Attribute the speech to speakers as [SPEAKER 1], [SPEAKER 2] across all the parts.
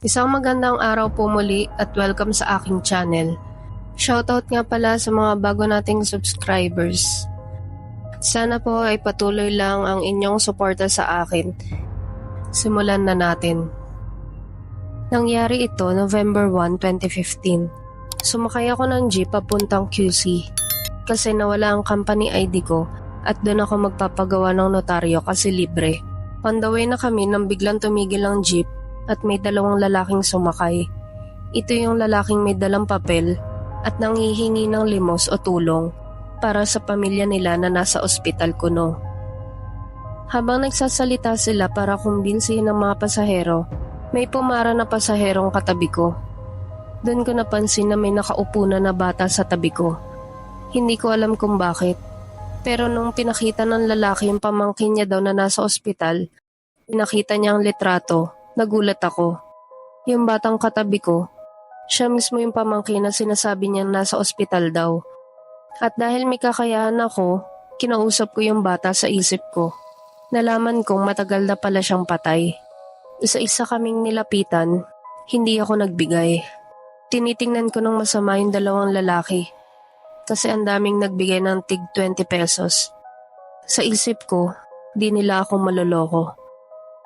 [SPEAKER 1] Isang magandang araw po muli at welcome sa aking channel. Shoutout nga pala sa mga bago nating subscribers. Sana po ay patuloy lang ang inyong suporta sa akin. Simulan na natin. Nangyari ito November 1, 2015. Sumakay ako ng jeep papuntang QC kasi nawala ang company ID ko at doon ako magpapagawa ng notaryo kasi libre. On the way na kami nang biglang tumigil ang jeep at may dalawang lalaking sumakay. Ito yung lalaking may dalang papel at nanghihingi ng limos o tulong para sa pamilya nila na nasa ospital kuno. Habang nagsasalita sila para kumbinsihin ng mga pasahero, may pumara na pasaherong katabi ko. Doon ko napansin na may nakaupo na na bata sa tabi ko. Hindi ko alam kung bakit. Pero nung pinakita ng lalaki yung pamangkin niya daw na nasa ospital, pinakita niya ang litrato, nagulat ako. Yung batang katabi ko, siya mismo yung pamangkin na sinasabi niyang nasa ospital daw. At dahil may kakayahan ako, kinausap ko yung bata sa isip ko. Nalaman kong matagal na pala siyang patay. Isa-isa kaming nilapitan, hindi ako nagbigay. Tinitingnan ko ng masama yung dalawang lalaki kasi ang daming nagbigay ng tig 20 pesos. Sa isip ko, di nila ako maloloko.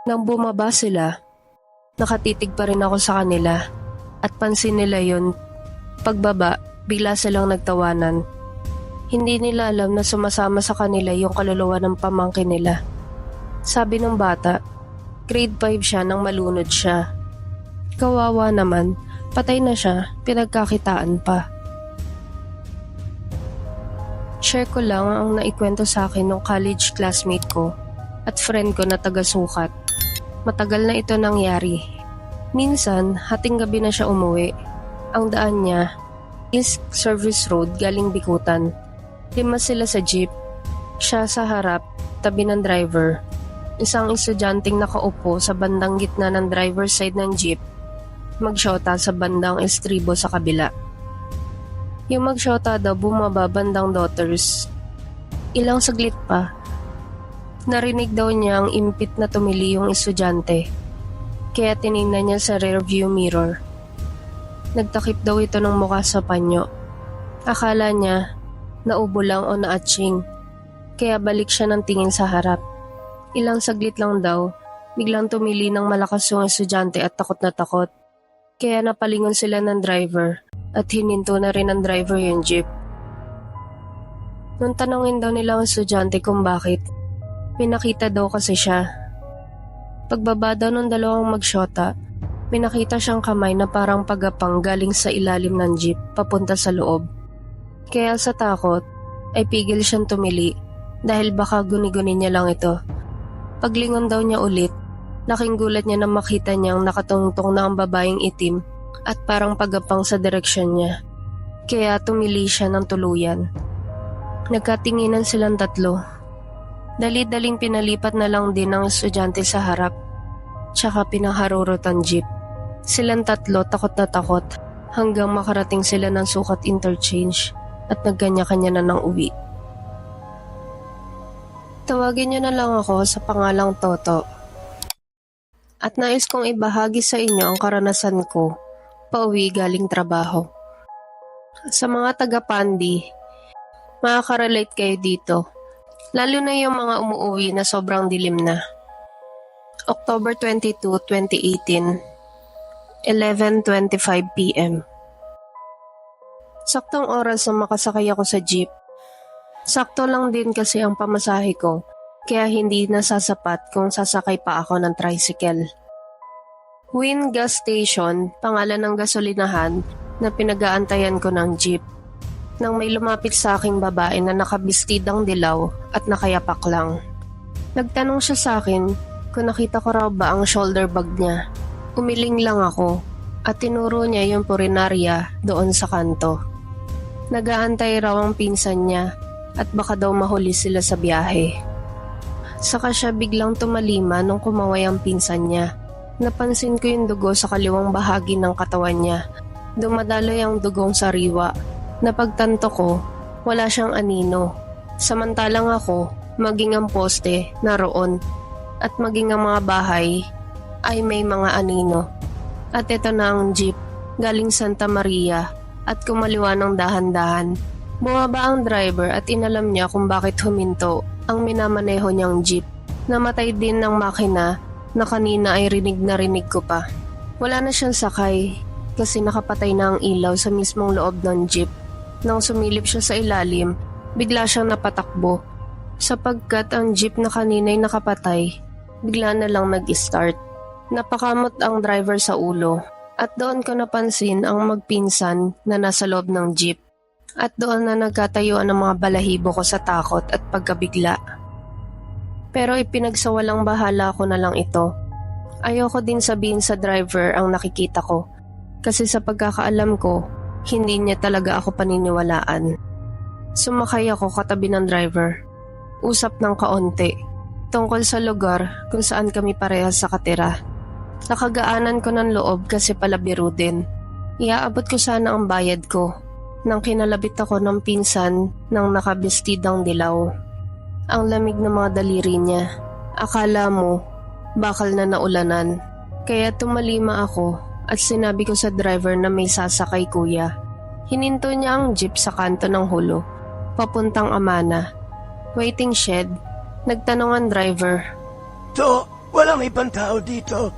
[SPEAKER 1] Nang bumaba sila, nakatitig pa rin ako sa kanila at pansin nila yon. Pagbaba, bigla silang nagtawanan. Hindi nila alam na sumasama sa kanila yung kaluluwa ng pamangkin nila. Sabi ng bata, grade 5 siya nang malunod siya. Kawawa naman, patay na siya, pinagkakitaan pa. Share ko lang ang naikwento sa akin ng college classmate ko at friend ko na taga-sukat. Matagal na ito nangyari. Minsan, hating gabi na siya umuwi. Ang daan niya, East Service Road galing Bikutan. Lima sila sa jeep. Siya sa harap, tabi ng driver. Isang estudyanteng nakaupo sa bandang gitna ng driver's side ng jeep. Magsyota sa bandang estribo sa kabila. Yung magsyota daw bumaba bandang daughters. Ilang saglit pa. Narinig daw niya ang impit na tumili yung estudyante. Kaya tiningnan niya sa rear view mirror. Nagtakip daw ito ng mukha sa panyo. Akala niya, naubo lang o naatching. Kaya balik siya ng tingin sa harap. Ilang saglit lang daw, biglang tumili ng malakas yung estudyante at takot na takot. Kaya napalingon sila ng driver at hininto na rin ng driver yung jeep. Nung tanongin daw nila ang estudyante kung bakit, pinakita daw kasi siya. Pagbaba daw ng dalawang magsyota, pinakita siyang kamay na parang pagapang galing sa ilalim ng jeep papunta sa loob. Kaya sa takot, ay pigil siyang tumili dahil baka guni-guni niya lang ito. Paglingon daw niya ulit, laking gulat niya na makita niyang nakatungtong na ang babaeng itim at parang pagapang sa direksyon niya. Kaya tumili siya ng tuluyan. Nagkatinginan silang tatlo. Dali-daling pinalipat na lang din ng estudyante sa harap. Tsaka pinaharurot ang jeep. Silang tatlo takot na takot hanggang makarating sila ng sukat interchange at nagkanya-kanya na ng uwi. Tawagin niyo na lang ako sa pangalang Toto. At nais kong ibahagi sa inyo ang karanasan ko pauwi galing trabaho. Sa mga taga-pandi, makaka-relate kayo dito. Lalo na yung mga umuwi na sobrang dilim na. October 22, 2018, 11.25pm. Saktong oras na makasakay ako sa jeep. Sakto lang din kasi ang pamasahe ko, kaya hindi nasasapat kung sasakay pa ako ng tricycle. Win Gas Station, pangalan ng gasolinahan na pinag-aantayan ko ng jeep. Nang may lumapit sa aking babae na nakabistidang dilaw at nakayapak lang. Nagtanong siya sa akin kung nakita ko raw ba ang shoulder bag niya. Umiling lang ako at tinuro niya yung purinarya doon sa kanto. Nagaantay raw ang pinsan niya at baka daw mahuli sila sa biyahe. Saka siya biglang tumalima nung kumaway ang pinsan niya. Napansin ko yung dugo sa kaliwang bahagi ng katawan niya. Dumadaloy ang dugong sariwa. Napagtanto ko, wala siyang anino. Samantalang ako, maging ang poste, naroon. At maging ang mga bahay, ay may mga anino. At ito na ang jeep, galing Santa Maria at kumaliwa ng dahan-dahan. Bumaba ang driver at inalam niya kung bakit huminto ang minamaneho niyang jeep. Namatay din ng makina na kanina ay rinig na rinig ko pa. Wala na siyang sakay kasi nakapatay na ang ilaw sa mismong loob ng jeep. Nang sumilip siya sa ilalim, bigla siyang napatakbo. Sapagkat ang jeep na kanina'y nakapatay, bigla na lang nag-start. Napakamot ang driver sa ulo at doon ko napansin ang magpinsan na nasa loob ng jeep. At doon na nagkatayuan ang mga balahibo ko sa takot at pagkabigla. Pero ipinagsawalang bahala ko na lang ito. Ayoko din sabihin sa driver ang nakikita ko. Kasi sa pagkakaalam ko, hindi niya talaga ako paniniwalaan. Sumakay ako katabi ng driver. Usap ng kaunti. Tungkol sa lugar kung saan kami parehas sa katira. Nakagaanan ko ng loob kasi pala biro din. Iaabot ko sana ang bayad ko nang kinalabit ako ng pinsan ng nakabestidang dilaw. Ang lamig ng mga daliri niya. Akala mo, bakal na naulanan. Kaya tumalima ako at sinabi ko sa driver na may sasakay kuya. Hininto niya ang jeep sa kanto ng hulo, papuntang Amana. Waiting shed, nagtanong ang driver.
[SPEAKER 2] To, walang ibang tao dito.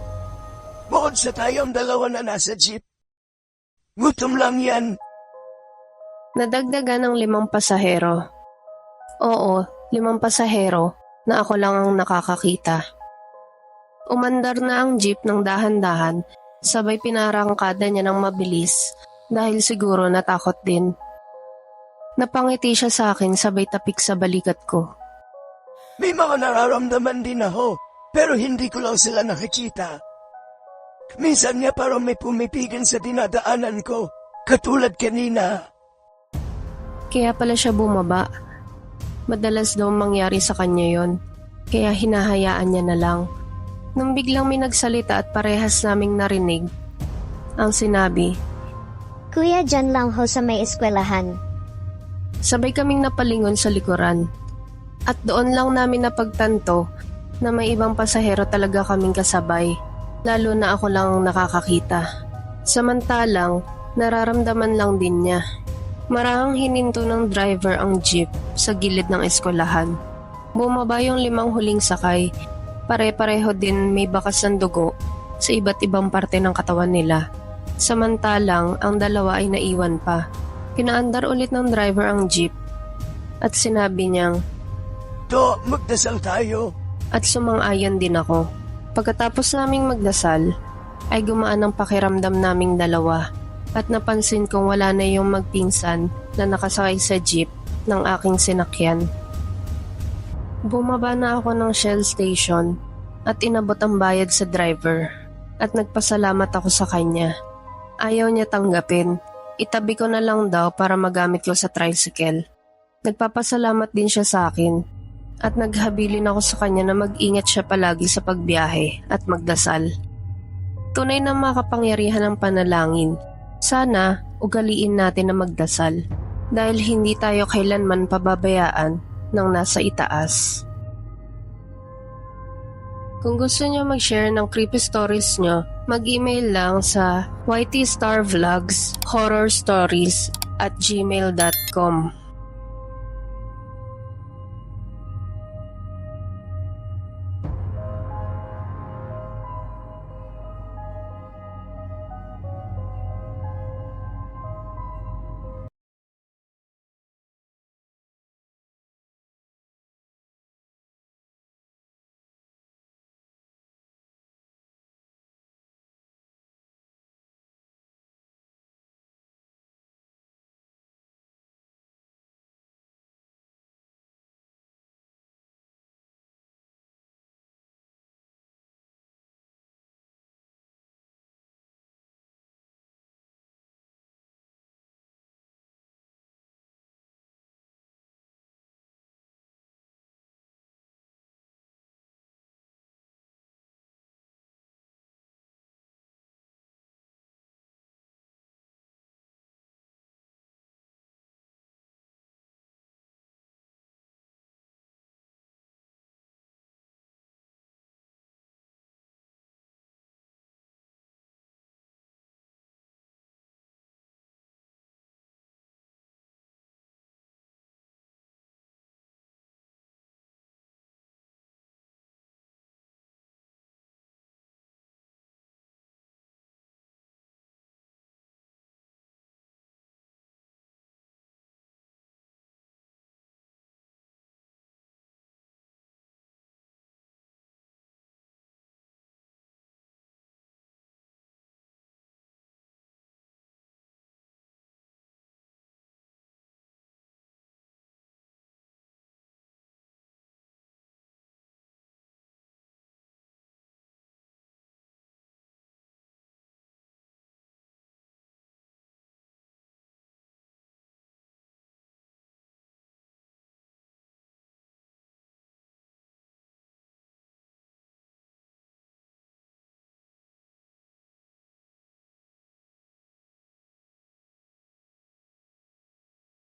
[SPEAKER 2] Bukod sa tayong dalawa na nasa jeep. Gutom lang yan.
[SPEAKER 1] Nadagdagan ng limang pasahero. Oo, limang pasahero na ako lang ang nakakakita. Umandar na ang jeep ng dahan-dahan, sabay pinarangkada niya ng mabilis dahil siguro natakot din. Napangiti siya sa akin sabay tapik sa balikat ko.
[SPEAKER 2] May mga nararamdaman din ako, pero hindi ko lang sila nakikita. Minsan nga parang may pumipigan sa dinadaanan ko, katulad kanina.
[SPEAKER 1] Kaya pala siya bumaba. Madalas daw mangyari sa kanya yon, kaya hinahayaan niya na lang. Nung biglang may nagsalita at parehas naming narinig, ang sinabi,
[SPEAKER 3] Kuya, dyan lang ho sa may eskwelahan.
[SPEAKER 1] sabay kaming napalingon sa likuran. At doon lang namin napagtanto na may ibang pasahero talaga kaming kasabay, lalo na ako lang ang nakakakita. Samantalang, nararamdaman lang din niya. Marahang hininto ng driver ang jeep sa gilid ng eskwelahan. Bumaba yung limang huling sakay. Pare-pareho din may bakas ng dugo sa iba't ibang parte ng katawan nila. Samantalang, ang dalawa ay naiwan pa. Pinaandar ulit ng driver ang jeep at sinabi niyang
[SPEAKER 2] To, magdasal tayo.
[SPEAKER 1] at sumang-ayon din ako. Pagkatapos naming magdasal, ay gumaan ang pakiramdam naming dalawa at napansin kong wala na yung magpinsan na nakasakay sa jeep ng aking sinakyan. Bumaba na ako ng Shell Station at inabot ang bayad sa driver at nagpasalamat ako sa kanya. Ayaw niya tanggapin. Itabi ko na lang daw para magamit ko sa tricycle. Nagpapasalamat din siya sa akin at naghabilin ako sa kanya na mag-ingat siya palagi sa pagbiyahe at magdasal. Tunay na makapangyarihan ng panalangin. Sana ugaliin natin na magdasal dahil hindi tayo kailanman pababayaan ng nasa itaas. Kung gusto niyo mag-share ng creepy stories niyo, mag-email lang sa ytstarvlogs horror stories at gmail.com.